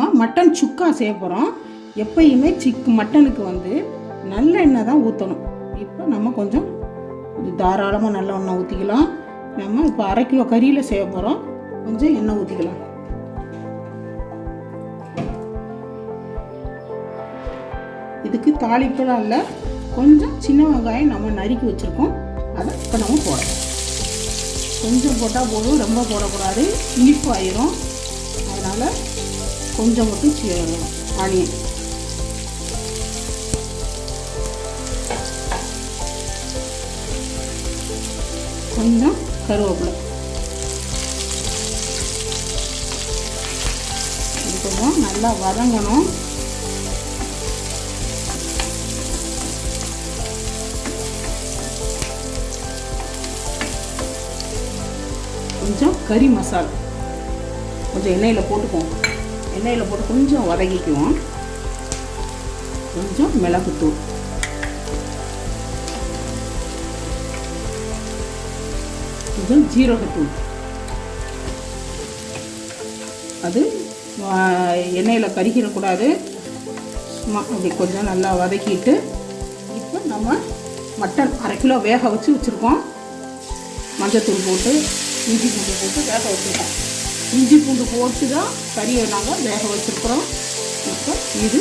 நம்ம மட்டன் சுக்கா செய்ய போகிறோம் எப்பயுமே சிக் மட்டனுக்கு வந்து நல்ல எண்ணெய் தான் ஊற்றணும் இப்போ நம்ம கொஞ்சம் இது தாராளமாக நல்ல எண்ணெய் ஊற்றிக்கலாம் நம்ம இப்போ அரை கிலோ கறியில் செய்ய போகிறோம் கொஞ்சம் எண்ணெய் ஊற்றிக்கலாம் இதுக்கு தாளிப்பெல்லாம் இல்லை. கொஞ்சம் சின்ன வெங்காயம் நம்ம நறுக்கி வச்சுருக்கோம். அதை இப்போ நம்ம போடுறோம் கொஞ்சம் போட்டால் போதும். ரொம்ப போடக்கூடாது. இனிப்பு ஆயிரும். அதனால் கொஞ்சம் மட்டும் சி- ஆனியன். கொஞ்சம் கருவேப்பிலை. இது கொஞ்சம் நல்லா வதங்கணும். கொஞ்சம் கறி மசாலா. கொஞ்சம் எண்ணெயில் போட்டுக்குவோம் எண்ணெயில் போட்டு கொஞ்சம் வதக்கிக்குவோம். கொஞ்சம் மிளகுத்தூள். கொஞ்சம் ஜீரகத்தூள். அது எண்ணெயில் கறிக்கிடக்கூடாது சும்மா அப்படி கொஞ்சம் நல்லா வதக்கிட்டு இப்போ நம்ம மட்டன் அரை கிலோ வேக வச்சு வச்சுருக்கோம். மஞ்சத்தூள் போட்டு இஞ்சி பூண்டு போட்டு வேக வச்சுருக்கோம். இஞ்சி பூண்டு போட்டு தான் கறியை நாங்கள் வேக வச்சுருக்குறோம். இப்போ இது.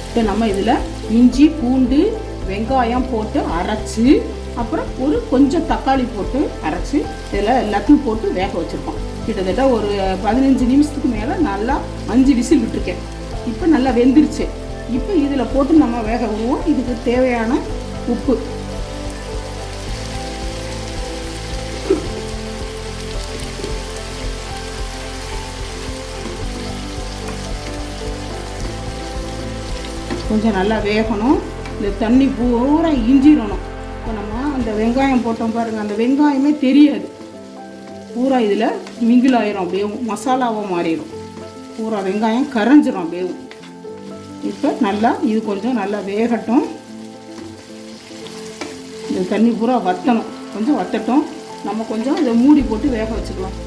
இப்போ நம்ம இதில் இஞ்சி பூண்டு வெங்காயம் போட்டு அரைச்சி அப்புறம் ஒரு கொஞ்சம் தக்காளி போட்டு அரைச்சி இதில் எல்லாத்தையும் போட்டு வேக வச்சுருக்கோம். கிட்டத்தட்ட ஒரு பதினஞ்சு நிமிஷத்துக்கு மேலே நல்லா அஞ்சு விசில் விட்டுருக்கேன். இப்போ நல்லா வெந்துருச்சு. இப்போ இதில் போட்டு நம்ம வேக விடுவோம். இதுக்கு தேவையான உப்பு. கொஞ்சம் நல்லா வேகணும். இந்த தண்ணி பூரா இஞ்சிடணும் இப்போ நம்ம அந்த வெங்காயம் போட்டோம் பாருங்கள் அந்த வெங்காயமே தெரியாது. பூரா இதில் மிங்கிள் ஆயிரும் அப்படியே மசாலாவாக மாறிடும் பூரா வெங்காயம் கரைஞ்சிரும் அப்படியே. இப்போ நல்லா இது கொஞ்சம் நல்லா வேகட்டும். இந்த தண்ணி பூரா வத்தணும். கொஞ்சம் வத்தட்டும். நம்ம கொஞ்சம் இதை மூடி போட்டு வேக வச்சுக்கலாம்.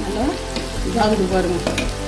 நல்லா இதாகுது பாருங்கள்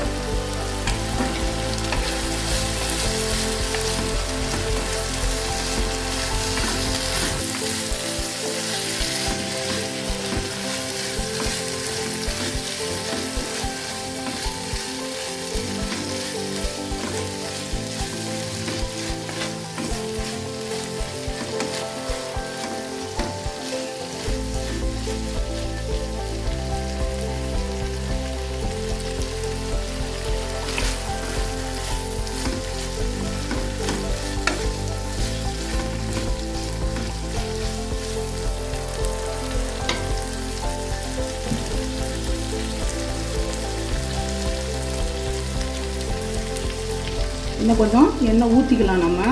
இன்னும் கொஞ்சம் எண்ணெய் ஊற்றிக்கலாம் நம்ம.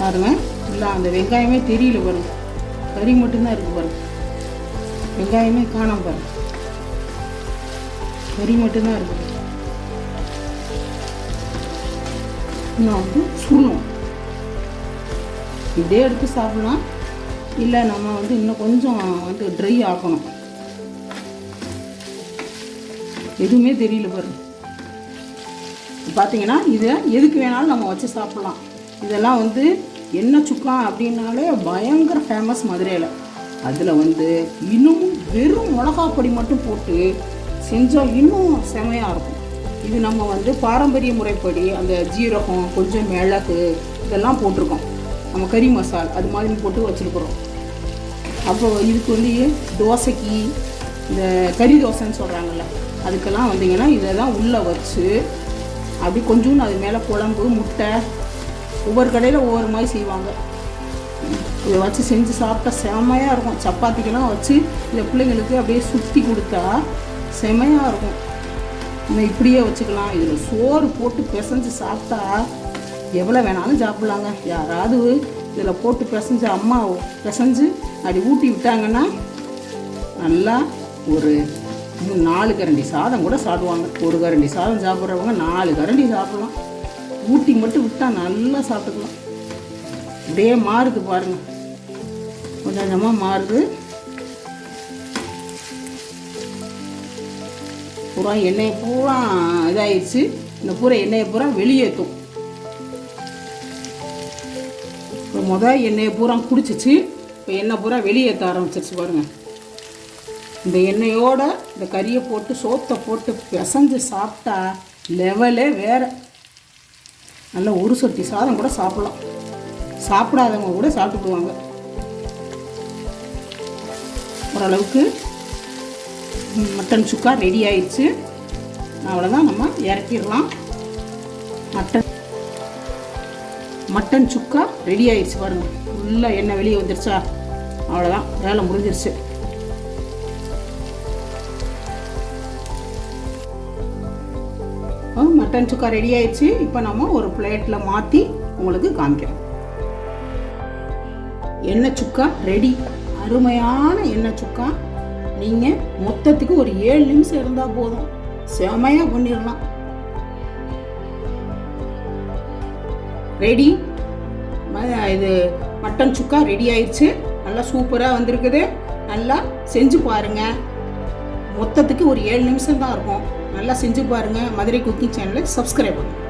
பாருங்க இல்லை அந்த வெங்காயமே தெரியல பாருங்க. கறி மட்டும்தான் இருக்கு பாருங்க. வெங்காயமே காணாம பாருங்க. கறி மட்டும்தான் இருக்கு இன்னும் வந்து சுடணும். இதே எடுத்து சாப்பிடலாம். இல்லை நம்ம வந்து இன்னும் கொஞ்சம் வந்து ட்ரை ஆக்கணும். எதுவுமே தெரியல பாரு. பார்த்தீங்கன்னா இதை எதுக்கு வேணாலும் நம்ம வச்சு சாப்பிட்லாம். இதெல்லாம் வந்து என்ன சுக்கா அப்படின்னாலே பயங்கர ஃபேமஸ் மதுரையில். அதில் வந்து இன்னும் வெறும் மிளகா பொடி மட்டும் போட்டு செஞ்சால் இன்னும் செமையாக இருக்கும். இது நம்ம வந்து பாரம்பரிய முறைப்படி அந்த ஜீரகம் கொஞ்சம் மிளகு இதெல்லாம் போட்டிருக்கோம். நம்ம கறி மசால் அது மாதிரி போட்டு வச்சுருக்குறோம். அப்போ இதுக்கு வந்து தோசைக்கு இந்த கறி தோசைன்னு சொல்கிறாங்கல்ல அதுக்கெல்லாம் வந்தீங்கன்னா இதை தான் உள்ளே வச்சு அப்படி கொஞ்சோண்டு அது மேலே குழம்பு முட்டை ஒவ்வொரு கடையில் ஒவ்வொரு மாதிரி செய்வாங்க. இதை வச்சு செஞ்சு சாப்பிட்டா செமையாக இருக்கும். சப்பாத்திக்கெல்லாம் வச்சு இந்த பிள்ளைங்களுக்கு அப்படியே சுற்றி கொடுத்தா செமையாக இருக்கும். நம்ம இப்படியே வச்சுக்கலாம். இதில் சோறு போட்டு பிசைஞ்சு சாப்பிட்டா எவ்வளோ வேணாலும் சாப்பிட்லாங்க. யாராவது இதில் போட்டு பிசைஞ்சு அம்மா பிசைஞ்சு அப்படி ஊட்டி விட்டாங்கன்னா நல்லா ஒரு மூணு நாலு கரண்டி சாதம் கூட சாப்பிடுவாங்க. ஒரு கரண்டி சாதம் சாப்பிட்றவங்க நாலு கரண்டி சாப்பிடலாம். ஊட்டி மட்டும் விட்டால் நல்லா சாப்பிட்டுக்கலாம். அப்படியே மாறுது பாருங்க. கொஞ்சம் கொஞ்சமாக மாறுது. பூரா எண்ணெயை பூரா இதாகிடுச்சு இந்த பூரா எண்ணெயை பூரா வெளியேற்றும். மொதல் எண்ணெயை பூரா குடிச்சிச்சு. இப்போ எண்ணெய் பூரா வெளியேற்ற ஆரம்பிச்சிருச்சு பாருங்கள் இந்த எண்ணெயோட இந்த கறியை போட்டு சோத்தை போட்டு பிசைஞ்சு சாப்பிட்டா லெவலே வேறு. நல்ல ஒரு சொட்டி சாதம் கூட சாப்பிடலாம். சாப்பிடாதவங்க கூட சாப்பிட்டுக்குவாங்க. ஓரளவுக்கு மட்டன் சுக்கா ரெடி ஆயிடுச்சு. அவ்வளோதான் நம்ம இறக்கிடலாம். மட்டன் மட்டன் சுக்கா ரெடி ஆயிடுச்சு பாருங்க. ஃபுல்லாக எண்ணெய் வெளியே வந்துருச்சா? அவ்வளோதான் வேலை முடிஞ்சிருச்சு. மட்டன் சுக்கா ரெடி ஆயிடுச்சு இப்போ நம்ம ஒரு பிளேட்டில் மாற்றி உங்களுக்கு காமிக்கிறோம். எண்ணெய் சுக்கா ரெடி அருமையான எண்ணெய் சுக்கா. நீங்கள் மொத்தத்துக்கு ஒரு ஏழு நிமிஷம் இருந்தால் போதும். செமையாக பண்ணிடலாம். ரெடி இது மட்டன் சுக்கா ரெடி ஆயிடுச்சு நல்லா சூப்பராக வந்திருக்குது. நல்லா செஞ்சு பாருங்கள் மொத்தத்துக்கு ஒரு ஏழு நிமிஷம் தான் இருக்கும். நல்லா செஞ்சு பாருங்கள் மதுரை குக்கிங் சேனலை சப்ஸ்கிரைப் பண்ணுங்கள்